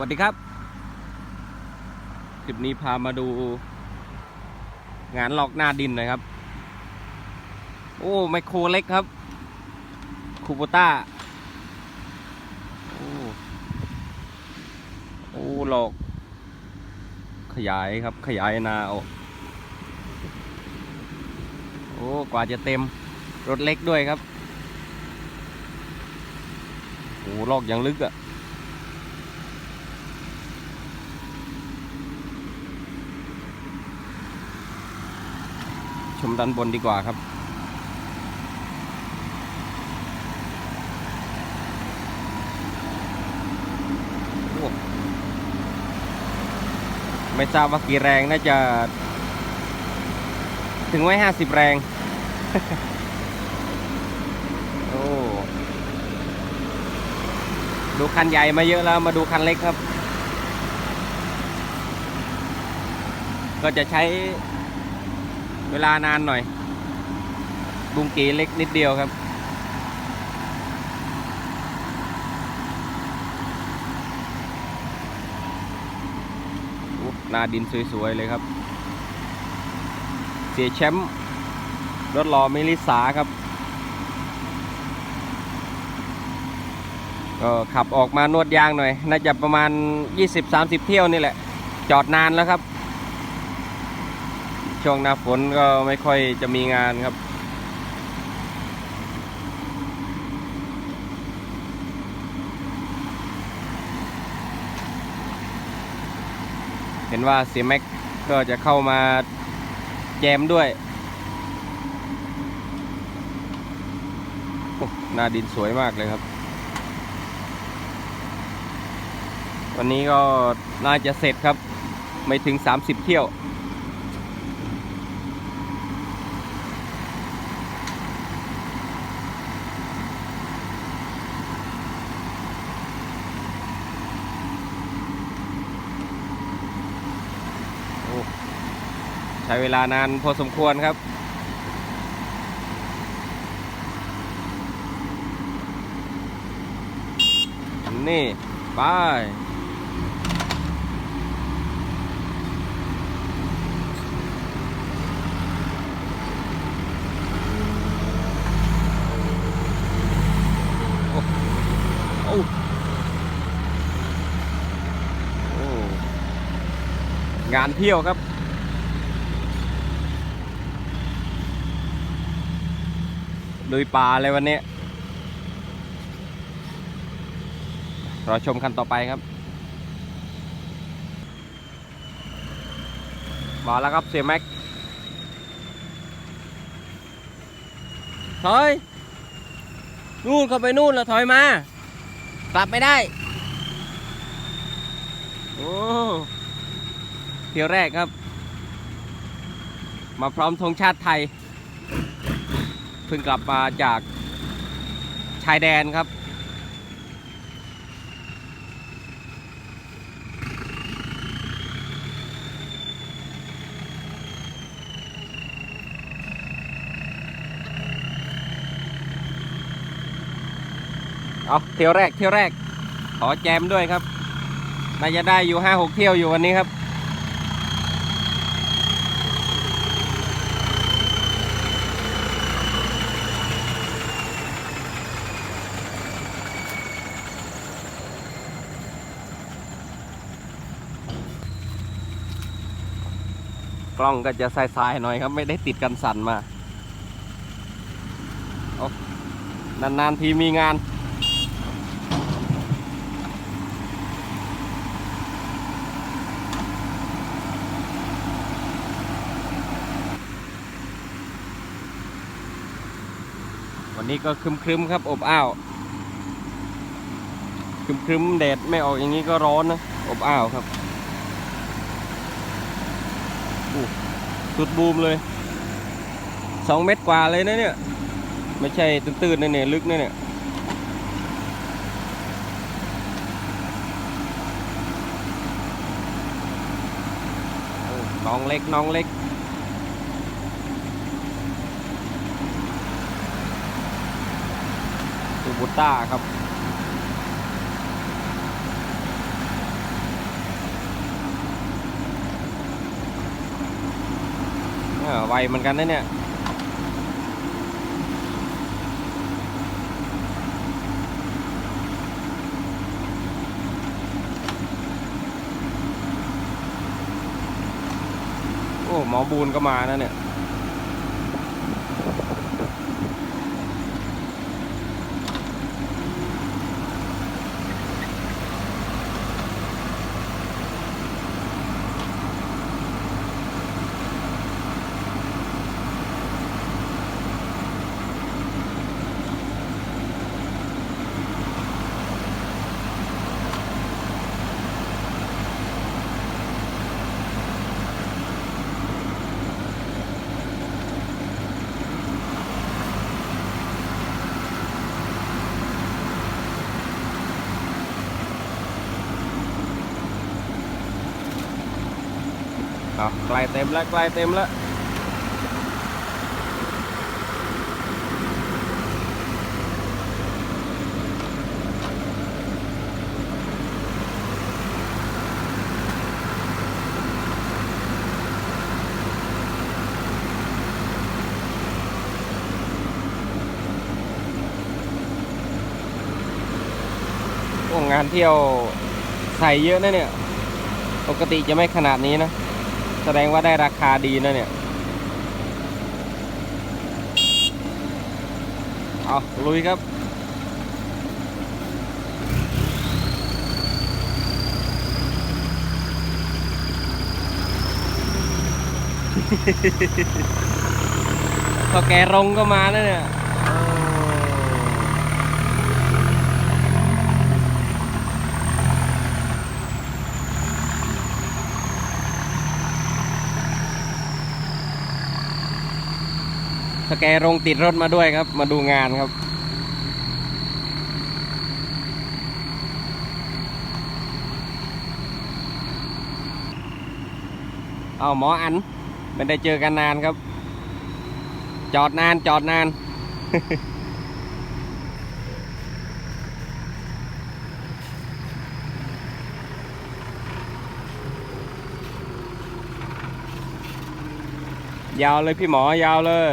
วัสดีครับ คลิปนี้พามาดู งานลอกหน้าดินน่อยครับ โอ้ไมโครเล็กครับ คูโบต้า โอ้โอ้หลอก ขยายครับ ขยายนาออกโอ้ กว่าจะเต็ม รถเล็กด้วยครับ โอ้ลอกอย่างลึกอะ ชมด้านบนดีกว่าครับ ไม่ทราบว่ากี่แรงน่าจะ ถึงไว้ห้าสิบแรง โอ้ ดูคันใหญ่มาเยอะแล้วมาดูคันเล็กครับ ก็จะใช้ เวลานานหน่อย บุงกีเล็กนิดเดียวครับนาดินสวย ๆ เลยครับ เสียแชมป์รถรอมิลิสาครับ ก็ขับออกมานวดยางหน่อย น่าจะประมาณ 20-30 เที่ยวนี่แหละ จอดนานแล้วครับ ช่วงหน้าฝนก็ไม่ค่อยจะมีงานครับ เห็นว่าเสียแม็กก็จะเข้ามาแจมด้วย หน้าดินสวยมากเลยครับ วันนี้ก็น่าจะเสร็จครับ ไม่ถึง 30 เที่ยว ช้เวลานานพอสมควรครับ นี่ไปโอ้โอ้โอ้งานเที่ยวครับ ลุยป่าเลยวันนี้รอชมคันต่อไปครับมาแล้วครับเสียแม็กถอยนู่นเข้าไปนู่นแล้วถอยมา กลับไม่ได้ โอ้เที่ยวแรกครับ มาพร้อมธงชาติไทย เพิ่งกลับมาจากชายแดนครับ เอาเที่ยวแรกเที่ยวแรกขอแจมด้วยครับน่าจะได้อยู่ห้าหกเที่ยวอยู่วันนี้ครับ กล้องก็จะสายๆหน่อยครับ ไม่ได้ติดกันสั่นมาโอ้นานๆทีมีงานวันนี้ก็ครึมๆครับอบอ้าวครึมๆแดดไม่ออกอย่างนี้ก็ร้อนนะอบอ้าวครับ สุดบูมเลยสองเมตรกว่าเลยนะเนี่ย ไม่ใช่ตื้นๆนะเนี่ยลึกนะเนี่ยน้องเล็กน้องเล็กตูบูต้าครับ ไวเหมือนกันนะเนี่ยโอ้หมอบูนก็มานะเนี่ย เอาใกล้เต็มแล้วใกล้เต็มแล้วงานเที่ยวใส่เยอะนะเนี่ย ปกติจะไม่ขนาดนี้นะ แสดงว่าได้ราคาดีนะเนี่ย เอาลุยครับพอแกรงก็มาแล้วเนี่ย สแกรงติดรถมาด้วยครับ มาดูงานครับ เอาหมออันไม่ได้เจอกันนานครับ จอดนานจอดนาน ยาวเลยพี่หมอยาวเลย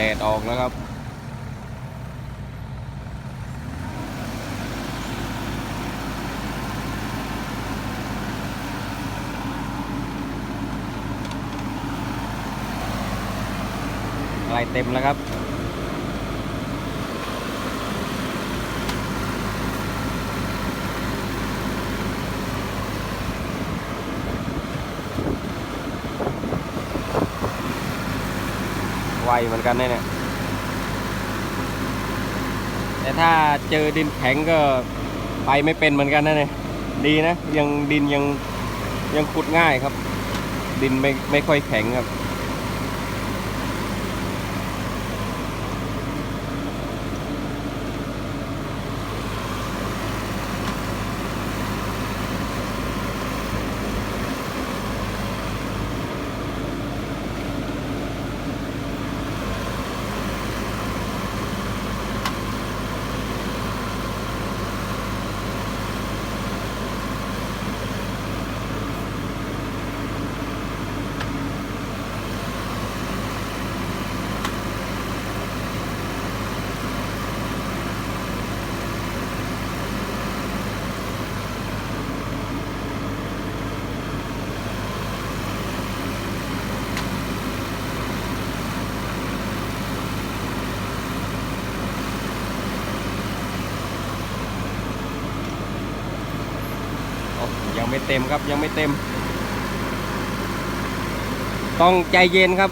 แดดออกแล้วครับอะไรเต็มแล้วครับ ไวเหมือนกันเนี่ยเนี่ย แต่ถ้าเจอดินแข็งก็ไปไม่เป็นเหมือนกันนะเนี่ย ดีนะ ยังดินยังยังขุดง่ายครับ ดินไม่ไม่ค่อยแข็งครับ เต็มครับยังไม่เต็ม ต้องใจเย็นครับ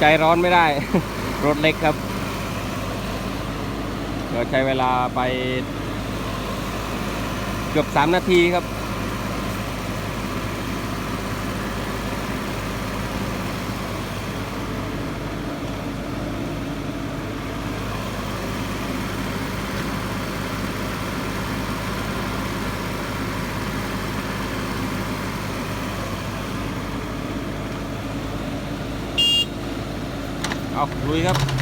ใจร้อนไม่ได้ รถเล็กครับ เดี๋ยวใช้เวลาไป เกือบสามนาทีครับ เอาลุยครับ